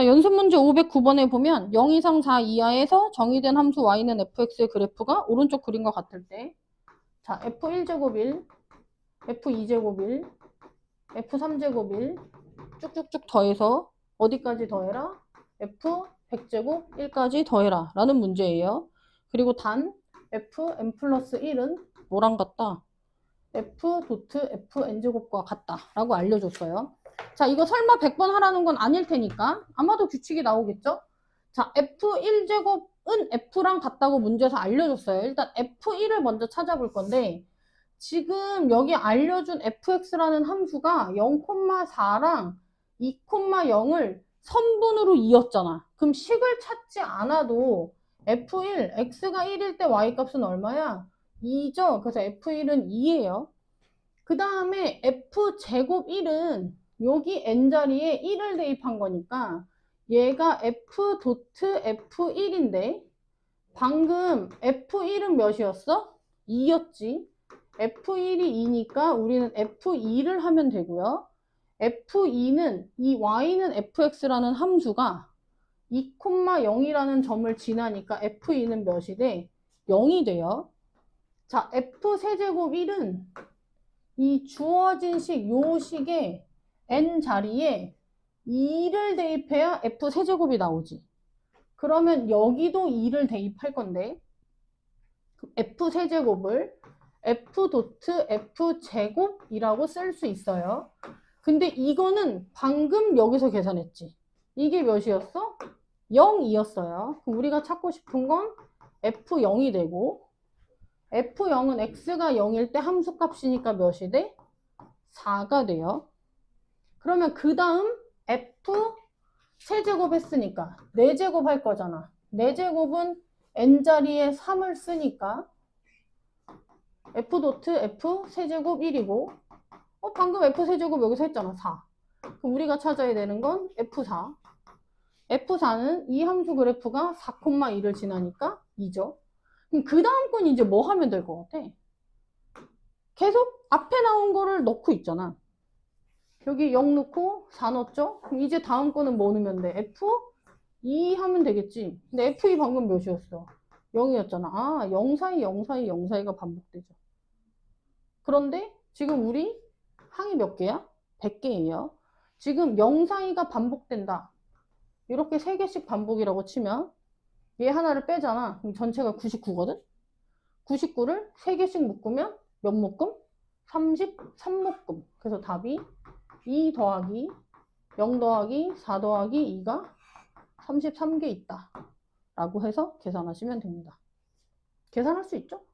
자, 연습 문제 509번에 보면 0 이상 4 이하에서 정의된 함수 y는 fx의 그래프가 오른쪽 그림과 같을 때 자, f1제곱 1, f2제곱 1, f3제곱 1 쭉쭉쭉 더해서 어디까지 더해라? f 100제곱 1까지 더해라 라는 문제예요. 그리고 단 f n 플러스 1은 뭐랑 같다? f 도트 f n제곱과 같다 라고 알려줬어요. 자, 이거 설마 100번 하라는 건 아닐 테니까 아마도 규칙이 나오겠죠? 자, f1제곱은 f랑 같다고 문제에서 알려줬어요. 일단 f1을 먼저 찾아볼 건데 지금 여기 알려준 fx라는 함수가 0,4랑 2,0을 선분으로 이었잖아. 그럼 식을 찾지 않아도 f1, x가 1일 때 y 값은 얼마야? 2죠. 그래서 f1은 2예요. 그 다음에 f제곱 1은 여기 n자리에 1을 대입한 거니까 얘가 f 도트 f1인데 방금 f1은 몇이었어? 2였지. f1이 2니까 우리는 f2를 하면 되고요. f2는 이 y는 fx라는 함수가 2,0이라는 점을 지나니까 f2는 몇이 돼? 0이 돼요. 자, f 세제곱 1은 이 주어진 식, 요 식에 n 자리에 2를 대입해야 f 세제곱이 나오지. 그러면 여기도 2를 대입할 건데 f 세제곱을 f 도트 f 제곱이라고 쓸 수 있어요. 근데 이거는 방금 여기서 계산했지. 이게 몇이었어? 0이었어요. 그럼 우리가 찾고 싶은 건 f0이 되고 f0은 x가 0일 때 함수값이니까 몇이 돼? 4가 돼요. 그러면 그 다음 f 세제곱 했으니까 4제곱 할 거잖아. 4제곱은 n자리에 3을 쓰니까 f 도트 f 세제곱 1이고 어 방금 f 세제곱 여기서 했잖아 4. 그럼 우리가 찾아야 되는 건 f4. f4는 이 함수 그래프가 4,2를 지나니까 2죠. 그럼 그 다음 건 이제 뭐 하면 될 것 같아? 계속 앞에 나온 거를 넣고 있잖아. 여기 0 넣고 4 넣었죠? 그럼 이제 다음 거는 뭐 넣으면 돼? F 2 하면 되겠지. 근데 F2 방금 몇이었어? 0이었잖아. 아, 0 사이, 0 사이, 0 사이가 반복되죠. 그런데 지금 우리 항이 몇 개야? 100개예요. 지금 0 사이가 반복된다. 이렇게 3개씩 반복이라고 치면 얘 하나를 빼잖아. 그럼 전체가 99거든? 99를 3개씩 묶으면 몇 묶음? 33묶음. 그래서 답이 2 더하기 0 더하기 4 더하기 2가 33개 있다. 라고 해서 계산하시면 됩니다. 계산할 수 있죠?